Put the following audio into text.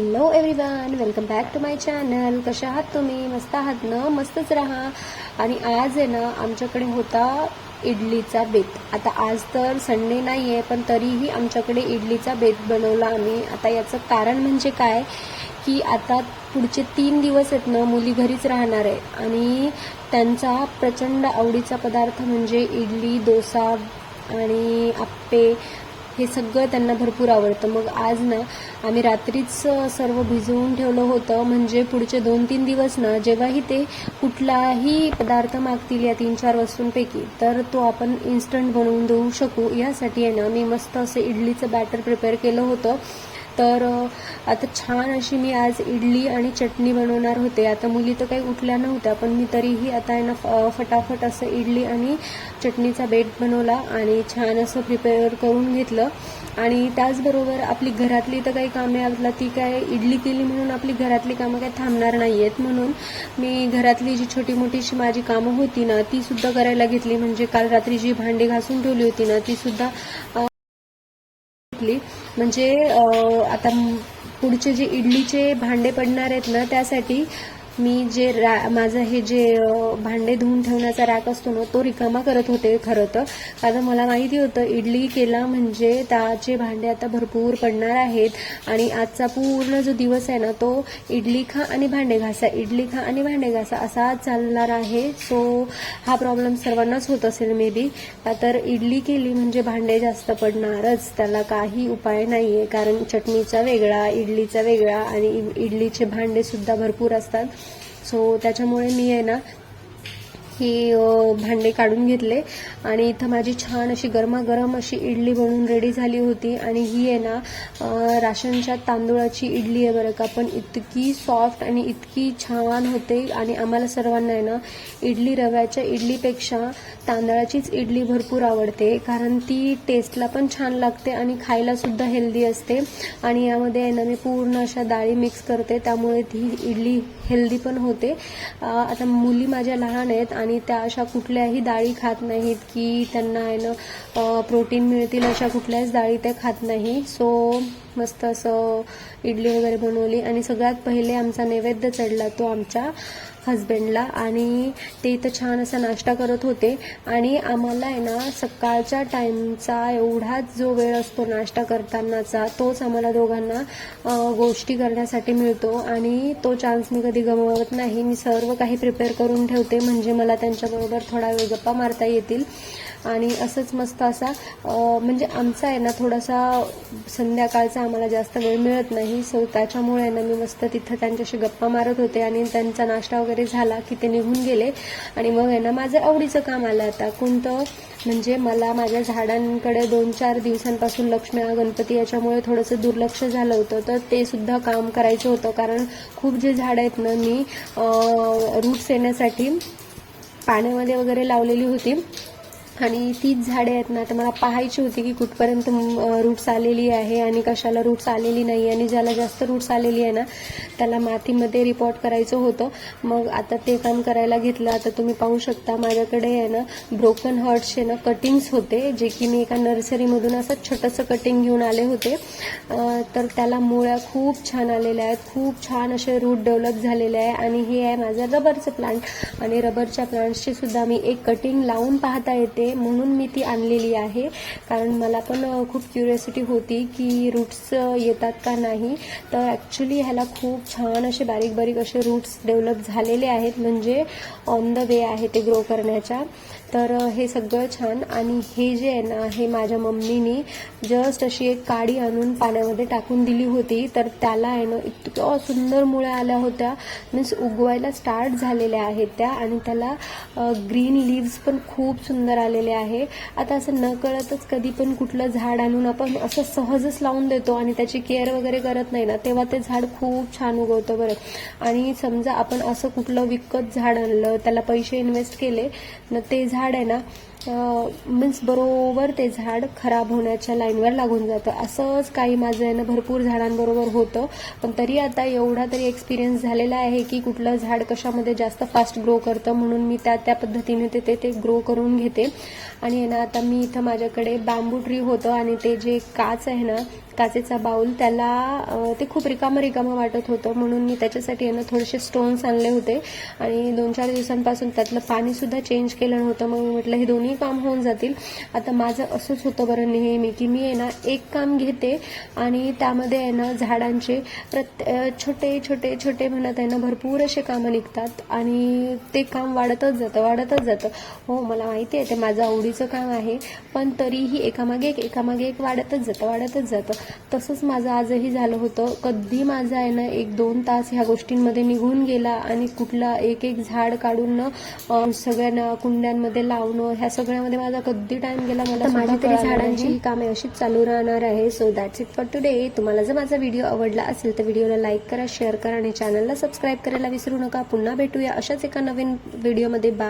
Hello everyone welcome back to my channel कशा आहात तुम्ही? मस्त आहात ना? मस्तच राहा. आणि आज आहे ना आमच्याकडे होता इडलीचा बेत. आता आज तर संडे नाही आहे पण तरीही आमच्याकडे इडलीचा बेत बनवला आम्ही. आता याचं कारण म्हणजे काय? की आता पुढचे तीन दिवस आहेत ना मुली घरीच राहणार आहे. आणि त्यांचा प्रचंड आवडीचा पदार्थ म्हणजे इडली डोसा आणि आप्पे. हे सगळं त्यांना भरपूर आवडतं. मग आज ना आम्ही रात्रीच सर्व भिजवून ठेवलं होतं. म्हणजे पुढचे दोन तीन दिवस ना जेव्हाही ते कुठलाही पदार्थ मागतील या तीन चार वस्तूंपैकी तर तो आपण इन्स्टंट बनवून देऊ शकू. यासाठी आहे ना मी मस्त असं इडलीचं बॅटर प्रिपेअर केलं होतं. तर आता छान अशी मी आज इडली आणि चटणी बनवणार होते. आता मुली तर काही उठल्या नव्हत्या पण मी तरीही आता आहे ना फ- फटाफट असं इडली आणि चटणीचा बेट बनवला आणि छान असं प्रिपेअर करून घेतलं. आणि त्याचबरोबर आपली घरातली तर काही कामे आपला ती काय इडली केली म्हणून आपली घरातली कामं काही थांबणार नाही आहेत म्हणून मी घरातली जी छोटी मोठीशी माझी कामं होती ना ती सुद्धा करायला घेतली. म्हणजे काल रात्री जी भांडी घासून ठेवली होती ना ती सुद्धा घेतली म्हणजे आता पुढचे जे इडलीचे भांडे पडणार आहेत ना त्यासाठी मी जे रा माझं हे जे भांडे धुवून ठेवण्याचा रॅक असतो ना तो रिकामा करत होते खरं तर. कारण मला माहिती होतं इडली केला म्हणजे त्याचे भांडे आता भरपूर पडणार आहेत आणि आजचा पूर्ण जो दिवस आहे ना तो इडली खा आणि भांडे घासा इडली खा आणि भांडे घासा असा चालणार आहे. सो हा प्रॉब्लेम सर्वांनाच होत असेल मे बी तर इडली केली म्हणजे भांडे जास्त पडणारच. त्याला काही उपाय नाही आहे कारण चटणीचा वेगळा इडलीचा वेगळा आणि इडलीचे भांडे सुद्धा भरपूर असतात. सो त्याच्यामुळे मी आहे ना ही भांडे काढून घेतले. आणि इथं माझी छान अशी गरमागरम अशी इडली बनवून रेडी झाली होती. आणि ही आहे ना राशनच्या तांदूळाची इडली आहे बरं का. पण इतकी सॉफ्ट आणि इतकी छान होते. आणि आम्हाला सर्वांना आहे ना इडली रव्याच्या इडलीपेक्षा तांदळाचीच इडली भरपूर आवडते. कारण ती टेस्टला पण छान लागते आणि खायलासुद्धा हेल्दी असते. आणि यामध्ये आहे ना मी पूर्ण अशा डाळी मिक्स करते. त्यामुळे ती इडली हेल्दी पण होते. आता मुली माझ्या लहान आहेत आणि आणि त्या अशा कुठल्याही डाळी खात नाहीत की त्यांना आहे ना प्रोटीन मिळतील अशा कुठल्याच डाळी त्या खात नाही. सो मस्त असं इडली वगैरे बनवली. आणि सगळ्यात पहिले आमचा नैवेद्य चढला तो आमच्या हस्बंडला आणि ते इथं छान असा नाश्ता करत होते. आणि आम्हाला आहे ना सकाळच्या टाईमचा एवढाच जो वेळ असतो नाश्ता करतानाचा तोच आम्हाला दोघांना गोष्टी करण्यासाठी मिळतो. आणि तो चान्स मी कधी गमावत नाही. मी सर्व काही प्रिपेअर करून ठेवते. म्हणजे मला त्यांच्याबरोबर थोडा वेळ गप्पा मारता येतील. आणि असंच मस्त असा म्हणजे आमचा आहे ना थोडासा संध्याकाळचा आम्हाला जास्त वेळ मिळत नाही. सो त्याच्यामुळे आहे ना मी मस्त तिथं त्यांच्याशी गप्पा मारत होते आणि त्यांचा नाश्ता वगैरे झाला की ते निघून गेले. आणि मग आहे ना माझं आवडीचं काम आलं आता. कोणतं? म्हणजे मला माझ्या झाडांकडे दोन चार दिवसांपासून लक्ष्मी गणपती याच्यामुळे थोडंसं दुर्लक्ष झालं होतं. तर ते सुद्धा काम करायचं होतं. कारण खूप जे झाडं आहेत ना मी रूट्स येण्यासाठी पाण्यामध्ये वगैरे लावलेली होती. आणि तीच झाडे आहेत ना तर मला पाहायची होती की कुठपर्यंत रूट्स आलेली आहे आणि कशाला रूट्स आलेली नाही आणि ज्याला जास्त रूट्स आलेली आहे ना त्याला मातीमध्ये रिपोर्ट करायचं होतं. मग आता ते काम करायला घेतलं. आता तुम्ही पाहू शकता माझ्याकडे आहे ना ब्रोकन हर्ट्सचे ना कटिंग्स होते जे की मी एका नर्सरीमधून असं छोटंसं कटिंग घेऊन आले होते. तर त्याला मुळ्या खूप छान आलेल्या आहेत. खूप छान असे रूट डेव्हलप झालेले आहे आणि हे आहे माझं रबरचं प्लांट आणि रबरच्या प्लांट्सची सुद्धा मी एक कटिंग लावून पाहता येते. म्हणून मी ती आणलेली आहे. कारण मला पण खूप क्युरियोसिटी होती की रूट्स येतात का नाही. तर ॲक्च्युली ह्याला खूप छान असे बारीक बारीक असे रूट्स डेव्हलप झालेले आहेत. म्हणजे ऑन द वे आहे ते ग्रो करण्याच्या. तर हे सगळं छान. आणि हे जे आहे ना हे माझ्या मम्मीनी जस्ट अशी एक काडी आणून पाण्यामध्ये टाकून दिली होती. तर त्याला आहे ना इतक्या सुंदर मुळ्या आल्या होत्या. मीन्स उगवायला स्टार्ट झालेल्या आहेत त्या. आणि त्याला ग्रीन लिव्स पण खूप सुंदर आलेले आहे. आता असं न कळतच कधी पण कुठलं झाड आणून आपण असं सहजच लावून देतो आणि त्याची केअर वगैरे करत नाही ना तेव्हा ते झाड खूप छान उगवतं बरं. आणि समजा आपण असं कुठलं विकत झाड आणलं त्याला पैसे इन्व्हेस्ट केले ना ते झाड आहे ना मीन्स बरोबर ते झाड खराब होण्याच्या लाईनवर लागून जातं. असंच काही माझं आहे ना भरपूर झाडांबरोबर होतं. पण तरी आता एवढा तरी एक्सपिरियन्स झालेला आहे की कुठलं झाड कशामध्ये जास्त फास्ट ग्रो करतं म्हणून मी त्या त्या पद्धतीने ते ते ते ग्रो करून घेते. आणि आहे ना आता मी इथं माझ्याकडे बांबू ट्री होतं आणि ते जे काच आहे ना काचेचा बाऊल त्याला ते खूप रिकामं रिकामं वाटत होतं. म्हणून मी त्याच्यासाठी आहे ना थोडेसे स्टोन्स आणले होते. आणि दोन चार दिवसांपासून त्यातलं पाणीसुद्धा चेंज केलं नव्हतं. मग मी म्हटलं हे दोन्ही काम होऊन जातील. आता माझं असंच होतं बरं नेहमी की मी आहे ना एक काम घेते आणि त्यामध्ये आहे ना झाडांचे प्रत्ये छोटे छोटे छोटे म्हणत आहे ना भरपूर असे कामं निघतात आणि ते काम वाढतच जातं वाढतच जातं. हो मला माहिती आहे ते माझं आवडीचं काम आहे पण तरीही एकामागे एक एकामागे एक वाढतच जातं वाढतच जातं. तसंच माझं आजही झालं होतं. कधी माझा आहे ना एक दोन तास ह्या गोष्टींमध्ये निघून गेला आणि कुठला एक एक झाड काढून सगळ्यांना कुंड्यांमध्ये लावणं ह्या सगळ्यामध्ये माझा कधी टाइम गेला मला आता माझी सुद्धा तरी झाडांची. ही कामे अशीच चालू राहणार आहे. So that's it for today तुम्हाला जर माझा व्हिडिओ आवडला असेल तर व्हिडिओला लाईक करा शेअर करा आणि चॅनलला सबस्क्राईब करायला विसरू नका. पुन्हा भेटूया अशाच एका नवीन व्हिडिओमध्ये बा